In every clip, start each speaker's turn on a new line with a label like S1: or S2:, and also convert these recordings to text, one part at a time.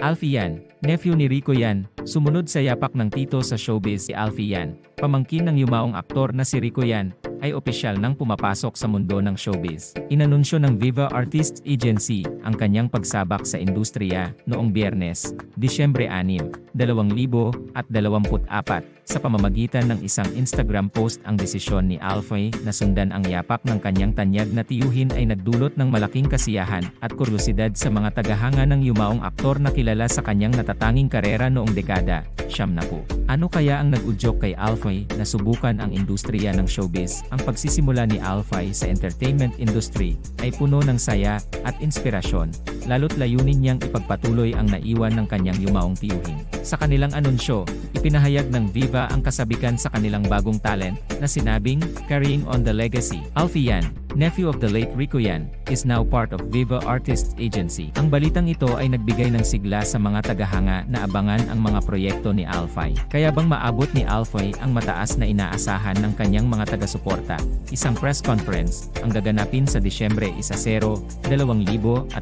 S1: Alfie Yan, nephew ni Rico Yan, sumunod sa yapak ng tito sa showbiz si Alfie Yan. Pamangkin ng yumaong aktor na si Rico Yan, ay opisyal nang pumapasok sa mundo ng showbiz. Inanunsyo ng Viva Artists Agency ang kanyang pagsabak sa industriya noong biyernes, Disyembre 6, 2024 sa pamamagitan ng isang Instagram post ang desisyon ni Alfie na sundan ang yapak ng kanyang tanyag na tiyuhin ay nagdulot ng malaking kasiyahan at kuryosidad sa mga tagahanga ng yumaong aktor na kilala sa kanyang natatanging karera noong dekada, siyam na po. Ano kaya ang nag-udyok kay Alfie na subukan ang industriya ng showbiz? Ang pagsisimula ni Alfie sa entertainment industry ay puno ng saya at inspirasyon, lalo't layunin niyang ipagpatuloy ang naiwan ng kanyang yumaong tiyuhin. Sa kanilang anunsyo, ipinahayag ng Viva ang kasabikan sa kanilang bagong talent na sinabing, Carrying on the Legacy. Alfie Yan, nephew of the late Rico Yan, is now part of Viva Artists Agency. Ang balitang ito ay nagbigay ng sigla sa mga tagahanga na abangan ang mga proyekto ni Alfie. Kaya bang maabot ni Alfie ang mataas na inaasahan ng kanyang mga taga-suporta? Isang press conference ang gaganapin sa Disyembre 10, 2024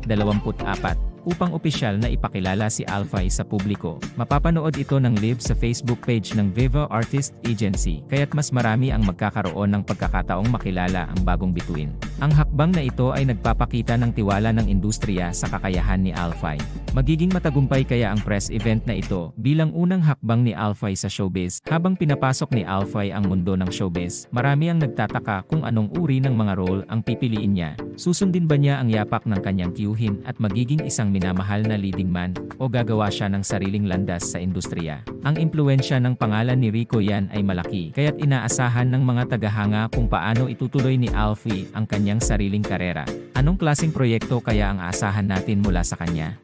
S1: upang opisyal na ipakilala si Alfie sa publiko. Mapapanood ito ng live sa Facebook page ng Viva Artist Agency, kaya't mas marami ang magkakaroon ng pagkakataong makilala ang bagong bituin. Ang hakbang na ito ay nagpapakita ng tiwala ng industriya sa kakayahan ni Alfie. Magiging matagumpay kaya ang press event na ito bilang unang hakbang ni Alfie sa showbiz. Habang pinapasok ni Alfie ang mundo ng showbiz, marami ang nagtataka kung anong uri ng mga role ang pipiliin niya. Susundin ba niya ang yapak ng kanyang tiyuhin at magiging isang minamahal na leading man o gagawa siya ng sariling landas sa industriya? Ang impluensya ng pangalan ni Rico yan ay malaki kaya't inaasahan ng mga tagahanga kung paano itutuloy ni Alfie ang kanyang sariling karera. Anong klaseng proyekto kaya ang aasahan natin mula sa kanya?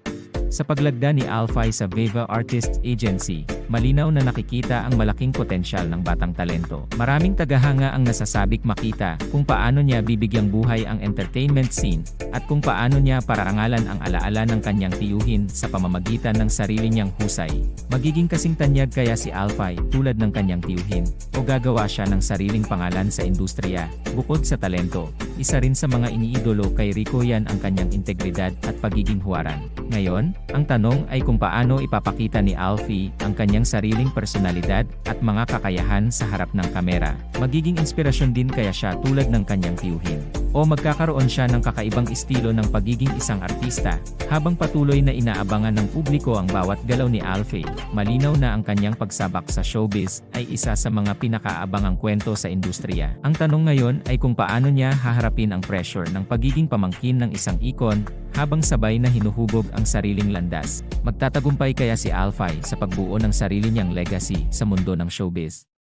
S1: Sa paglagda ni Alfie sa Viva Artists Agency, malinaw na nakikita ang malaking potensyal ng batang talento. Maraming tagahanga ang nasasabik makita kung paano niya bibigyang buhay ang entertainment scene at kung paano niya parangalan ang alaala ng kanyang tiyuhin sa pamamagitan ng sarili niyang husay. Magiging kasing tanyag kaya si Alfie tulad ng kanyang tiyuhin o gagawa siya ng sariling pangalan sa industriya bukod sa talento. Isa rin sa mga iniidolo kay Rico yan ang kanyang integridad at pagiging huwaran. Ngayon, ang tanong ay kung paano ipapakita ni Alfie ang kanyang sariling personalidad at mga kakayahan sa harap ng kamera. Magiging inspirasyon din kaya siya tulad ng kanyang tiyuhin. O magkakaroon siya ng kakaibang estilo ng pagiging isang artista. Habang patuloy na inaabangan ng publiko ang bawat galaw ni Alfie, malinaw na ang kanyang pagsabak sa showbiz ay isa sa mga pinakaabangang kwento sa industriya. Ang tanong ngayon ay kung paano niya haharapin ang pressure ng pagiging pamangkin ng isang ikon habang sabay na hinuhubog ang sariling landas. Magtatagumpay kaya si Alfie sa pagbuo ng sarili niyang legacy sa mundo ng showbiz.